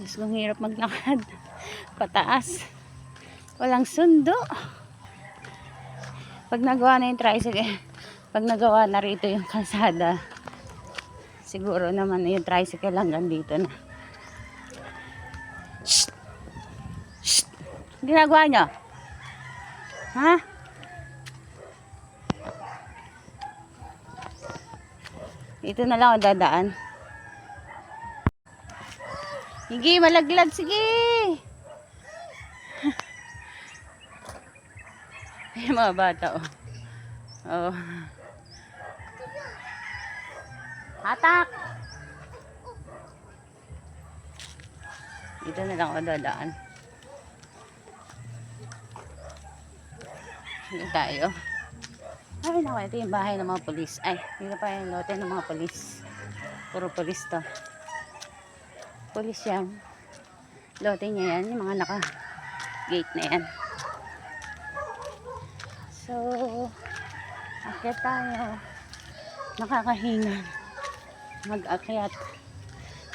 Mas kung hirap maglakad. Pataas. Walang sundo. Pag nagawa na yung tricycle, pag nagawa na rito yung kalsada, siguro naman yung tricycle hanggang dito na. Shh! Shh! Ginagawa nyo? Ha? Dito na lang ako dadaan. Sige, malaglag. Sige. Ay, mga bata, oh. Oh. Hatak! Dito na lang ako dadaan. Dito tayo. Ay, naku, ito yung bahay ng mga polis. Ay, dito pa yung lote ng mga polis. Puro polis to. Polis yan. Lote niya yan. Yung mga naka-gate na yan. So, akyat tayo. Nakakahinga. Mag-akyat.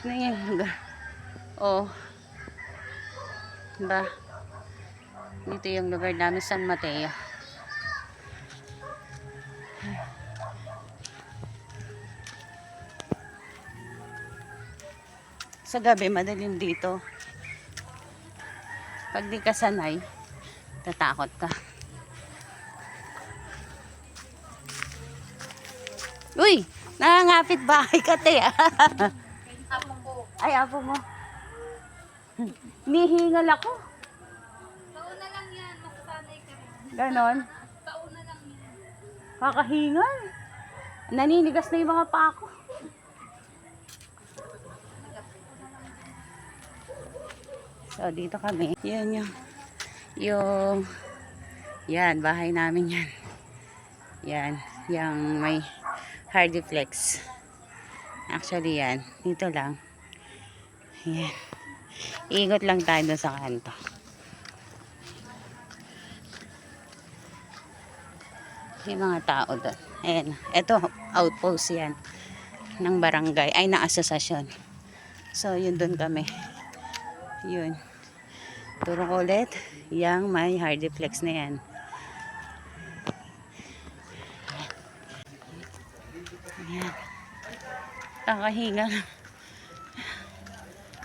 Ano yan? Oh. Ba? Dito yung lugar namin, San Mateo. Sa gabi, madalim dito. Pag di ka sanay, tatakot ka. Uy! Nangangapit bahay ka, te. Ay, apo mo. Nihingal ako. Tauna lang yan, masasanay ka rin. Ganon. Tauna lang yan. Kakahingal. Naninigas na yung mga paa So, dito kami. Yan yung, yung, yan, bahay namin yan. Yan, yung may hardiplex. Actually, yan, dito lang. Yan. Iikot lang tayo sa kanto. May mga tao doon. Ayan. Ito, outpost yan. Ng barangay. Ay, ng asosasyon. So, yun doon kami. Yun. Turong ulit. Yang may hardiplex na yan. Ayan. Kakahinga.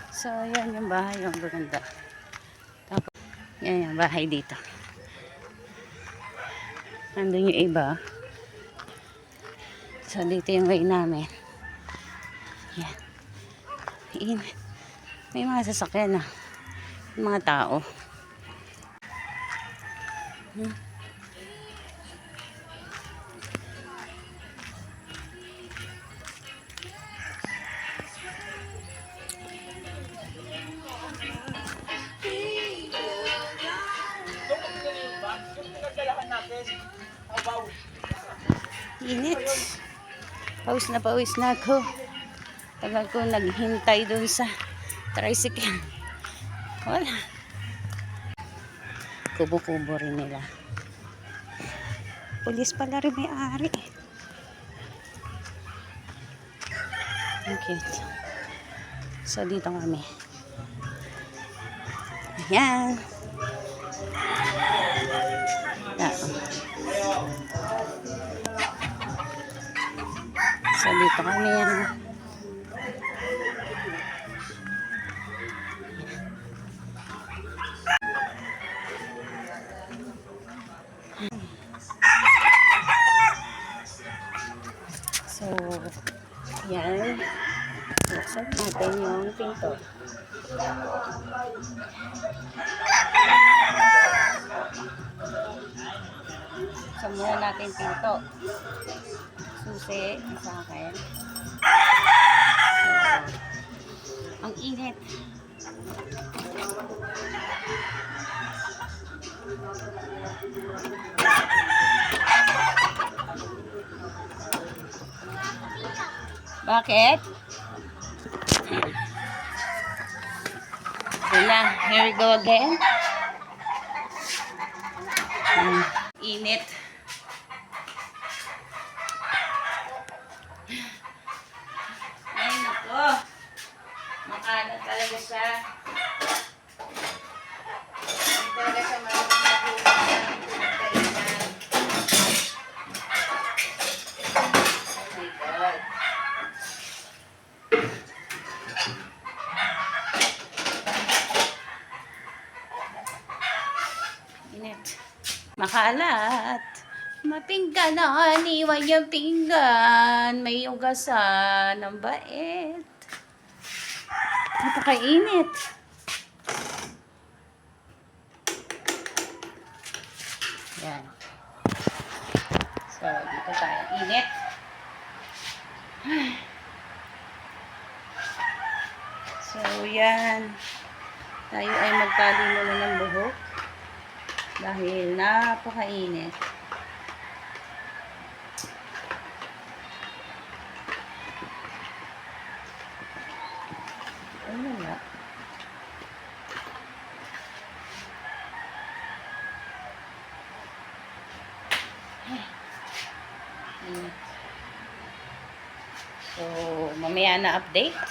So, yan yung bahay. Yung ganda. Tapos, yan yung bahay dito. Nandun yung iba. So, dito yung way namin. Yan. Init. May mga sasakyan na. May mga tao. Init. Pawis na pawis na ako. Tagal ko naghintay dun sa tricycle. Wala. Kubo-kubo rin nila. Pulis pala rin may ari. Okay. So, dito kami. Ayan. Ayan. So, dito kami yan. Buksan natin yung pinto. Buksan muna natin pinto. Susi, sa akin. Ang init. Bakit? Wala. Here we go again. Hmm, Init. Ay, nako. Maka Maalat talaga siya. Hindi talaga siya marunong matulog ng pinagkainan. Oh my God. Init. Makalat. Mapingganan, iwan yung pinggan. May ugasan ng bait. Napakainit. Yan. So, dito tayo. Init. So, yan. Tayo ay magtali muna ng buhok. Dahil napakainit. Ay, wala. Init. So, mamaya na update.